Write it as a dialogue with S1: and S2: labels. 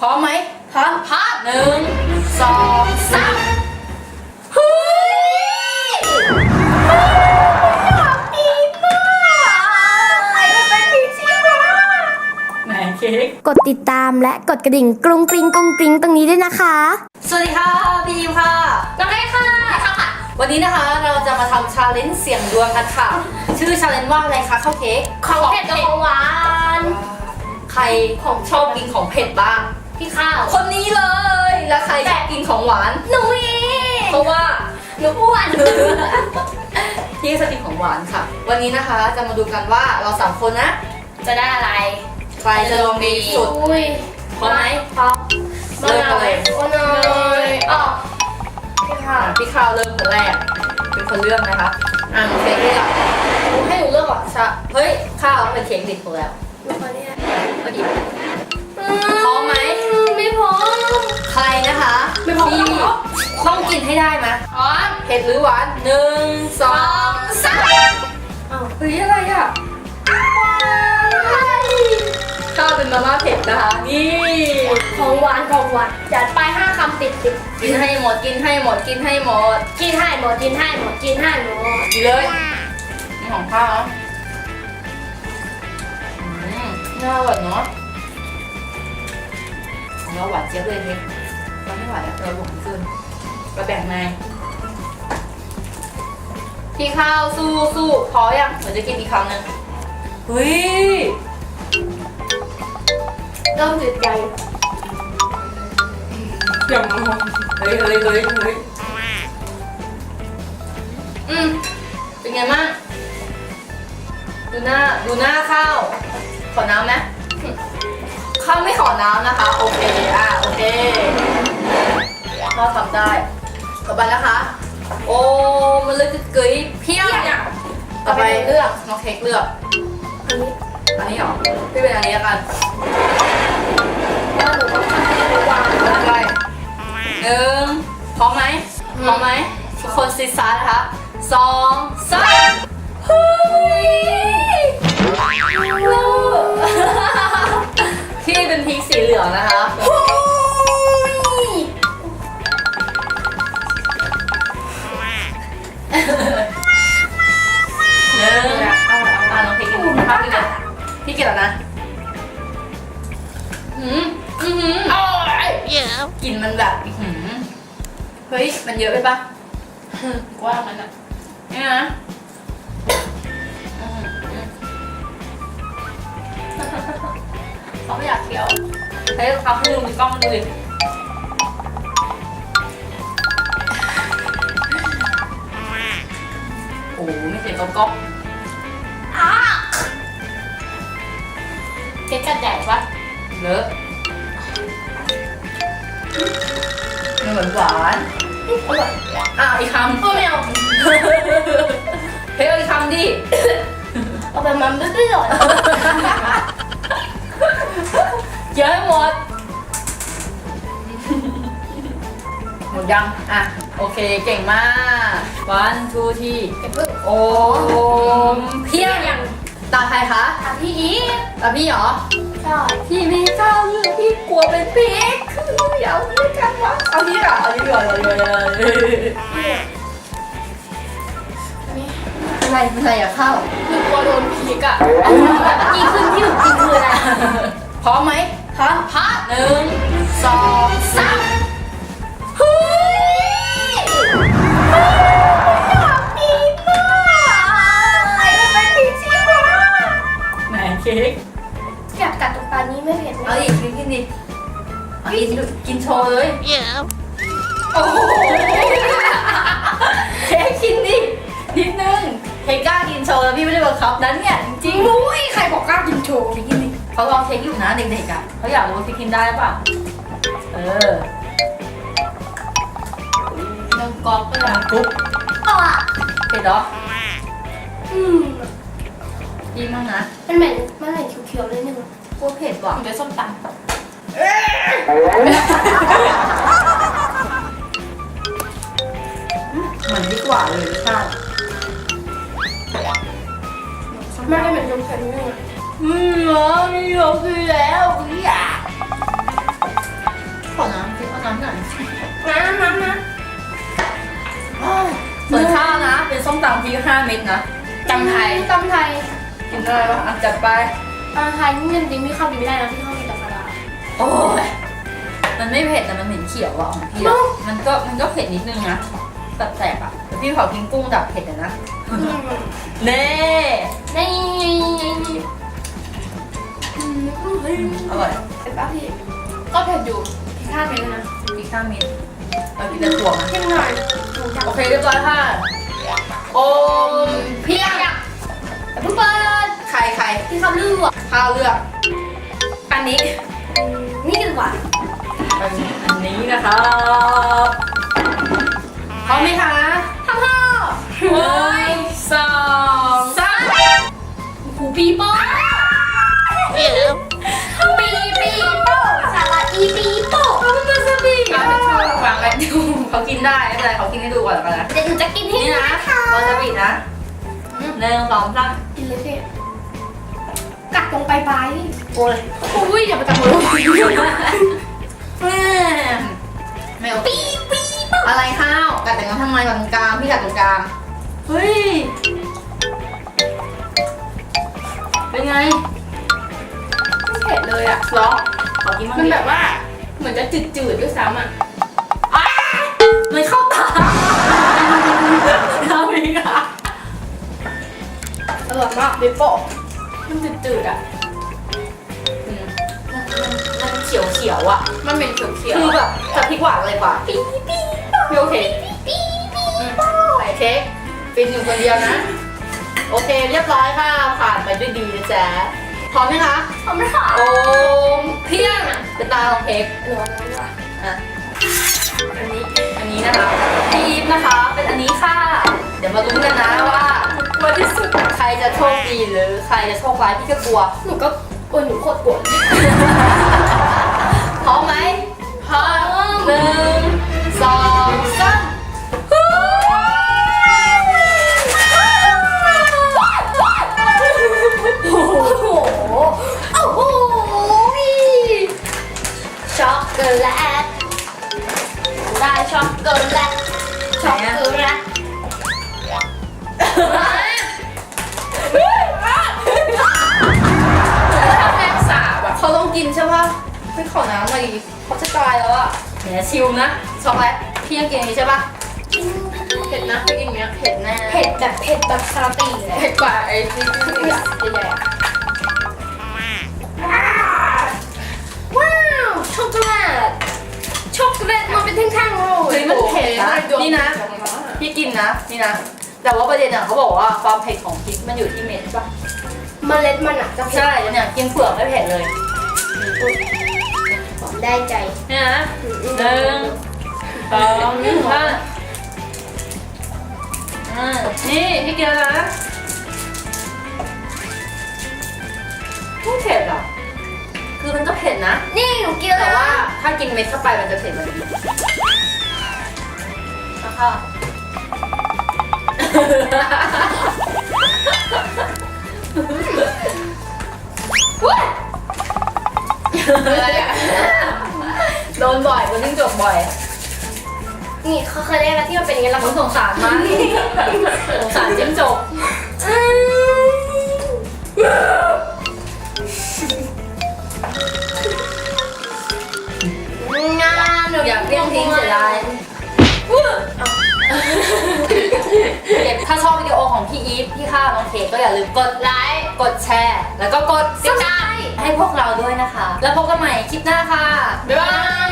S1: พร้อมไหม
S2: พร้อม
S1: พาหนึ่งสองสามเฮ้ย
S2: ดีมากเป็นพีชีพ
S1: ไหนเค้ก
S2: กดติดตามและกดกระดิ่งกรุงกริงกรุงกริงตรงนี้ด้วยนะคะ
S1: สวัสดีค่ะพี่ยิมค่ะ
S2: น้องเอ้ค่ะ
S1: วันนี้นะคะเราจะมาทำชาเลนจ์เสียงดวงกันค่ะ ชื่อชาเลนจ์ว่าอะไรคะข้าวเค้ก
S2: ของเผ็ดกับของหวาน
S1: ใครของชอบกินของเผ็ดบ้าง
S2: พี่ข้าว
S1: คนนี้เลย แล้วใครชอบกินของหวาน
S2: หนูเอง
S1: เพราะว่า
S2: หนูอ้วน
S1: พี่สติของหวานค่ะ วันนี้นะคะจะมาดูกันว่าเราสามคนนะ
S2: จะได้อะไร
S1: ใครจะลงดีสุด
S2: อุ้ย
S1: พร้อมไหม
S2: พร้อม
S1: เริ่มกันเลย
S2: มะนาวอ๋อพี่ข้าว
S1: อะพี่ข้าวเริ่มคนแรก เป็นคนเลือกนะคะอะน้องเค้กเลือก
S2: ให้หนูเลือกก่อน
S1: ใช่เฮ้ยข้าวเป็นเค้กดิบหมดแล้ว
S2: หนูขอเนี่ย
S1: ก็ดิบพร้อมไหม
S2: ไม่ พร้อม
S1: ใครนะคะ
S2: ไม่พร้อม
S1: ที่
S2: ไม่พร้อม
S1: ต้องกินให้ได้ไหม
S2: พร้อม
S1: เผ็ดหรือหวานหนึ่งสองสาม
S2: อ้าว
S1: เฮ้ยอะไรอะข้าวเป็นมาม่าเผ็ดนะคะนี่
S2: ของหวานของหวานจัดไปห้าคำติดติด
S1: กินให้หมดกินให้หมดกินให้หมด
S2: กินให้หมดกินให้หมดกินให้หมด
S1: กินเลยนี่ของข้าวนะอืมน่าอร่อยเนาะของ เราหวานเจี๊ยบเลยเนี่ยเราไม่หวานอะเราหวานเกินเราแบ่งไงพี่ข้าวสู้สู้พอยังเหมือนจะกินอีกคำหนึ่งเฮ้ย
S2: เริ่มติดใจ
S1: อย่ามองเฮ้ยเฮ้ยเฮ้ยเฮ้ยอืมเป็นไงบ้างดูหน้าดูหน้าข้าว ขอน้ำไหม ข้าไม่ขอน้ำนะคะ โอเค อะ โอเคข้าทำได้ ต่อไปนะคะ โอ้ มันเลยจะเกยเพี้ยงต่อไปเลือก น้องเค้กเลือก
S2: อันนี้
S1: อันนี้เหรอ พี่เป็นอันนี้แล้วกัน
S2: วหนูก็วาง
S1: ได้หนึ่งพร้อมไหมพร้อมไหมทุกคนซีซ่านะคะสองสามเฮ้ยลูกที่เป็น พริกสีเหลืองนะคะหนึ่งอะน้องพริกกินภาพกินเลยพี่กินแล้วนะหืมอือหือกลิ่นมันแบบอื้อหือเฮ้ย มันเยอะไปปะ
S2: กว้างมันอะ
S1: เนี่ยนะ เฮ้ยเขาให้ดูมีกล้องดูดิโอ้โหไม่เสียงก๊อก
S2: เก๊กกัดใหญ่ปะ
S1: ๆเลอะมันเหมือนหวาน
S2: อร่อย
S1: อะอีกคำ
S2: ก็ไม่เอา
S1: เฮ้ยเอาอีกคำดิ
S2: เอาไปมันไม่ได้หรอย
S1: เยอะให้หมด หมดยัง อะ โอเค เก่งมาก one two ที่
S2: เก็บเพิ่ง
S1: โอมเพียง
S2: ยัง
S1: ตาใครคะ
S2: ถามพี่อีฟ
S1: ตาพี่เหรอ
S2: ใช่
S1: พี่ไม่กล้าเลือกพี่กลัวเป็นพีกคืออย่าเอาด้วยกันวะเอานี่ก่อนเอานี่ก่อนเอานี่ก่อนเอานี่ก่อน
S2: อันนี้
S1: อะไรเป็นไรอะข้าว
S2: หนูกลัวโดนพีกอะแบบกี้ขึ้นที่หนูกินคืออะไร
S1: พร้อมไหม
S2: พร้อม
S1: พักหนึ่งสองสามเฮ้ย
S2: ดีมากเป็นพีชีพ
S1: ไหนเค้ก
S2: อยากกัดตรงตานี้ไม่เผ็ด
S1: เอา
S2: นะ
S1: ดิกินกินดิเอากินกินโชว์เลย โอ้โหเค้กกินดินิดนึงเค้กกล้ากินโชว์แล้วพี่ไม่ได้บังคับนั้นเนี่ยจริง
S2: มุ้ยใครบอกกล้ากินโชว์
S1: ๆเค้กกินดิ เขาลองเค้กอยู่นะเด็กๆอะเขาอยากรู้ว่าเค้กกินได้ป่ะ เออ
S2: เริ่มกรอบไปแล้ว
S1: กรุ๊ป
S2: อะ
S1: เผ็ดเหรอ
S2: อืม
S1: ดีมากนะ
S2: มันเหม็นมันเหม็นเขียวๆเลยนึง
S1: กลัวเผ็ดว่ะ
S2: ผมจะส้มตำ
S1: เหมือนดีกว่าเลยค่ะ
S2: ไม่ได้เหม็นนมเค็มเลย
S1: อืม แล้วนี่เราคือแล้วอยากข
S2: อ
S1: น้ำสิขอน้ำหน่อย
S2: น้ำน้ำน้ำ
S1: มือนข้าวนะ เป็นส้มตำพริกห้าเม็ดนะตำไทย
S2: ตำไทย
S1: กินได้ปะอะจัดไป
S2: ตำไทยนี่จริงๆพี่เข้าวดีไม่ได้นะพี่เข้าวมีนแต่ปลา
S1: โอ้ยมันไม่เผ็ดแต่มันเหม็นเขียวอะของพี่มันก็มันก็เผ็ดนิดนึงนะแบบแสบอะพี่ขอกินกุ้งดับเผ็ดนะเน่
S2: เน่
S1: อร่อย
S2: เผ็ดปะพี่ก็เผ็ดอยู่พี่ข้าวเผ็ดเลยนะ
S1: พริกข้ามินเรากินแต่ถั่วนะ
S2: เข้มหน่อยหมูจับ
S1: โอเคเรียบร้อยค่ะโอม
S2: เพียงอย่าเพิ่งเปิด
S1: ใครใคร
S2: พี่เขาเลือก
S1: ข้าวเลือก อันนี้
S2: นี่กันดีกว่า
S1: อันอันนี้นะครับ ช่วยวางไว้ดูเขากินได้ไม่เป็นไรเขากินให้ดูก่อนแล้วกันนะ
S2: เดี๋ยวหนูจะกินให้
S1: นี่
S2: ดู
S1: นะ
S2: นะคะ
S1: วาซาบินะหนึ่งสองสาม
S2: กินเลยพี่กัดตรงปลายปลาย
S1: โอ้ย
S2: อุ้ยอย่าไปจับมือ
S1: แม่ไม่โอเคอะไรข้าวกัดแต่งกันทำไมกัดตรงกลางพี่กัดตรงกลางเฮ้ยเป็นไง
S2: ไม่เผ็ดเลยอะ
S1: เหรอขอกินบ้าง
S2: มัน
S1: ดิ
S2: แบบว่าเหมือนจะจืดๆด้วยซ้ำอะ ร่อยมากเบโป้มันจืดๆอะ
S1: อืมมันเขียวเขียวๆอะ
S2: มันเหม็นเขียว
S1: คือแบบกับพริกหวานเลยกว่าปี๊ปี๊ไม่โอเคอืมใส่เค้กฟินอยู่คนเดียวนะ โอเคเรียบร้อยค่ะ ผ่านไปด้วยดีนะจ๊ะพร้อมไหมคะ
S2: ๆทำไม่ค่ะ
S1: โอมเพียงเป็นตาของเค้ก
S2: หนูเอาอันนี้ดีกว่า
S1: อะอันนี้ อันนี้นะคะพี่อีฟนะคะ เป็นอันนี้ค่ะ เดี๋ยวมาลุ้นกันนะว่า
S2: กลัวที่สุด
S1: ใครจะโชคดีหรือใครจะโชคร้ายพี่ก็กลัว
S2: หนูก็กลัวหนูโคตรกลัว
S1: พร้อมไหม
S2: พร้อม
S1: หนึ่งสองสามโอ้โห
S2: โอ้โหช็อกโกแลตได้ช็อกโกแลต
S1: ขอน้ำหน่อยดิเขาจะตายแล้วอะแหมชิวนะช็อกโกแลตพี่ยังกินอันนี้ใช่ปะ
S2: เผ็ดนะไม่กินเนี้ย
S1: เผ็ดแน่
S2: เผ็ดแบบเผ็ดแบบคาตีเลย
S1: เผ็ดกว่าไอ้ที่ที่ที่
S2: ใหญ่ว้าวช็อกโกแลตช็อกโกแลตมาเป็นแท่งๆเลย
S1: เฮ้ยมันเผ็ดนะนี่นะ พี่กินนะนี่นะ แต่ว่าประเด็นอะเขาบอกว่าความเผ็ดของพริกมันอยู่ที่เม็ดใช่ปะ
S2: เมล็ดมันอะจะเผ็ด
S1: ใช่เนี่ยกินเปลือกไม่เผ็ดเลย
S2: ได้ใจ
S1: นี่ยนะหนึ่งสองสามอ่านี่พี่เกินแล้วนะไม่เผ็ดอะคือมันก็เผ็ดนะ
S2: นี่หนูกิน
S1: แต่
S2: แล้ว
S1: ว่าถ้ากินเม็ดเข้าไปมันจะเผ็ดมันอีนะคะ
S2: อะไรอะ
S1: โดนบ่อยโดนจิ้งจกบ่อย
S2: นี่เขาเคยได้แล้วที่มันเป็นอย่างนี้แล้ว
S1: ผมสงสารมากสงสารจิ้งจก
S2: งานหนู
S1: อยากเลี้ยงทิ้งเสียดายเก็บถ้าชอบวิดีโอของพี่อีฟพี่ข้าวน้องเค้กก็อย่าลืมกดไลค์ กดแชร์ แล้วก็กดติดตามให้พวกเราด้วยนะคะ แล้วพบกันใหม่คลิปหน้าค่ะ
S2: บ๊ายบาย